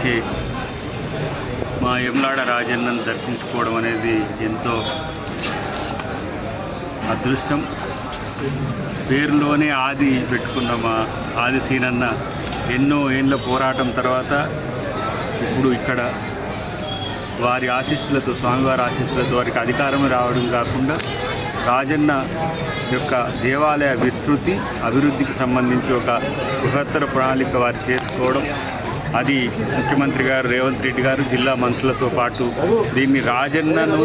వచ్చి మా యమలాడ రాజన్నను దర్శించుకోవడం అనేది ఎంతో అదృష్టం. పేరులోనే ఆది పెట్టుకున్న మా ఆది సీనన్న ఎన్నో ఏళ్ళ పోరాటం తర్వాత ఇప్పుడు ఇక్కడ వారి ఆశీస్సులతో స్వామివారి ఆశీస్సులతో వారికి అధికారం రావడం కాకుండా రాజన్న యొక్క దేవాలయ విస్తృతి అభివృద్ధికి సంబంధించి ఒక బృహత్తర ప్రణాళిక వారు చేసుకోవడం అది ముఖ్యమంత్రి గారు రేవంత్ రెడ్డి గారు జిల్లా మంత్రులతో పాటు దీన్ని రాజన్నను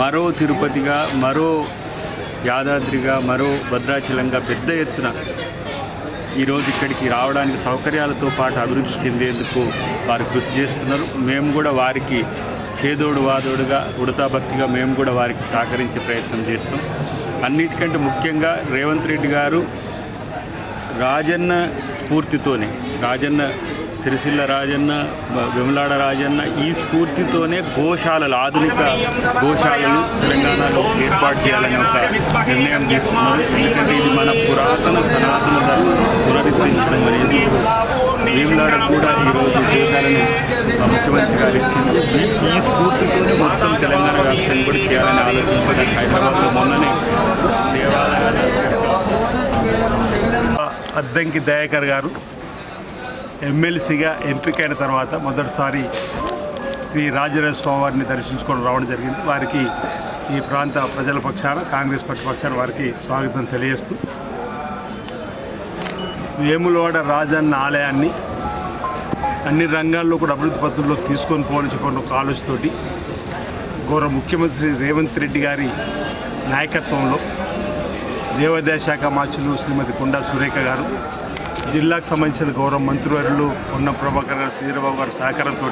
మరో తిరుపతిగా మరో యాదాద్రిగా మరో భద్రాచలంగా పెద్ద ఎత్తున ఈరోజు ఇక్కడికి రావడానికి సౌకర్యాలతో పాటు అభివృద్ధి చెందేందుకు వారు కృషి చేస్తున్నారు. మేము కూడా వారికి చేదోడు వాదోడుగా ఉడతాభక్తిగా మేము కూడా వారికి సహకరించే ప్రయత్నం చేస్తాం. అన్నిటికంటే ముఖ్యంగా రేవంత్ రెడ్డి గారు రాజన్న స్ఫూర్తితోనే రాజన్న సిరిసిల్ల రాజన్న వెములాడ విమలాడ రాజన్న ఈ స్ఫూర్తితోనే గోశాలలు ఆధునిక గోశాలలు తెలంగాణలో ఏర్పాటు చేయాలని ఒక నిర్ణయం తీసుకున్నాం ఎందుకంటే ఇది మన పురాతన సనాతన ధర్మం పునరుద్ధరించడం అనేది వేములాడ కూడా ఈరోజు గోశాలను ముఖ్యమంత్రి గారు ఇచ్చింది. ఈ- స్ఫూర్తితోనే మొత్తం తెలంగాణ రాష్ట్రం కూడా చేయాలని ఆలోచించడం హైదరాబాద్లో మొన్ననే దేవాలయాలు అద్దంకి దయాకర్ గారు ఎమ్మెల్సీగా ఎంపికైన తర్వాత మొదటిసారి శ్రీ రాజరాజ స్వామి వారిని దర్శించుకొని రావడం జరిగింది. వారికి ఈ ప్రాంత ప్రజల పక్షాన కాంగ్రెస్ పార్టీ పక్షాన వారికి స్వాగతం తెలియజేస్తూ వేములవాడ రాజన్న ఆలయాన్ని అన్ని రంగాల్లో కూడా అభివృద్ధి పద్ధతుల్లో తీసుకొని పోవాలని చెప్పిన ఒక ఆలోచనతోటి గౌరవ ముఖ్యమంత్రి రేవంత్ రెడ్డి గారి నాయకత్వంలో దేవాదాయ శాఖ మార్చులు శ్రీమతి కొండా సురేఖ గారు జిల్లాకు సంబంధించిన గౌరవ మంత్రివర్యులు పొన్నం ప్రభాకర్ గారు శ్రీరాబాబు గారి సహకారంతో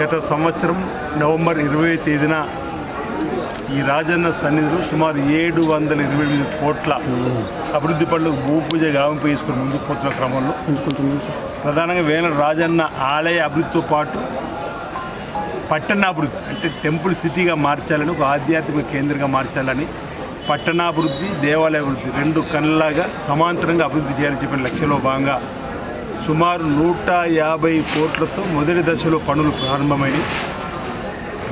గత సంవత్సరం నవంబర్ ఇరవై తేదీన ఈ రాజన్న సన్నిధిలో సుమారు ఏడు వందల ఇరవై ఎనిమిది కోట్ల అభివృద్ధి పనులు భూపూజ గావింపు చేసుకుని ముందుకు పోతున్న క్రమంలో ప్రధానంగా వేల రాజన్న ఆలయ అభివృద్ధితో పాటు పట్టణాభివృద్ధి అంటే టెంపుల్ సిటీగా మార్చాలని ఒక ఆధ్యాత్మిక కేంద్రంగా మార్చాలని పట్టణాభివృద్ధి దేవాలయ అభివృద్ధి రెండు కళ్ళలాగా సమాంతరంగా అభివృద్ధి చేయాలని చెప్పిన లక్ష్యంలో భాగంగా సుమారు నూట యాభై కోట్లతో మొదటి దశలో పనులు ప్రారంభమైనవి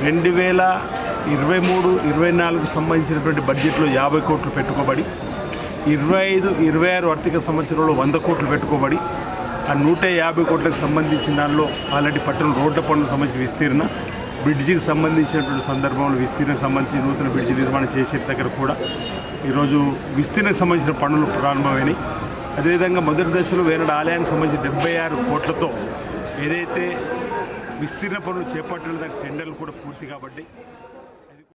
రెండు వేల ఇరవై మూడు ఇరవై నాలుగు సంబంధించినటువంటి బడ్జెట్లో యాభై కోట్లు పెట్టుకోబడి ఇరవై ఐదు ఇరవై ఆరు ఆర్థిక సంవత్సరంలో వంద కోట్లు పెట్టుకోబడి ఆ నూట యాభై కోట్లకు సంబంధించిన దానిలో ఆల్రెడీ పట్టణ రోడ్ల పనులకు సంబంధించిన విస్తీర్ణ బ్రిడ్జికి సంబంధించినటువంటి సందర్భంలో విస్తీర్ణకు సంబంధించి నూతన బ్రిడ్జి నిర్మాణం చేసే దగ్గర కూడా ఈరోజు విస్తీర్ణకు సంబంధించిన పనులు ప్రారంభమైనాయి. అదేవిధంగా మొదటి దశలో వేరే ఆలయానికి సంబంధించి డెబ్బై ఆరు కోట్లతో ఏదైతే విస్తీర్ణ పనులు చేపట్టిన దానికి టెండర్లు కూడా పూర్తి కాబట్టి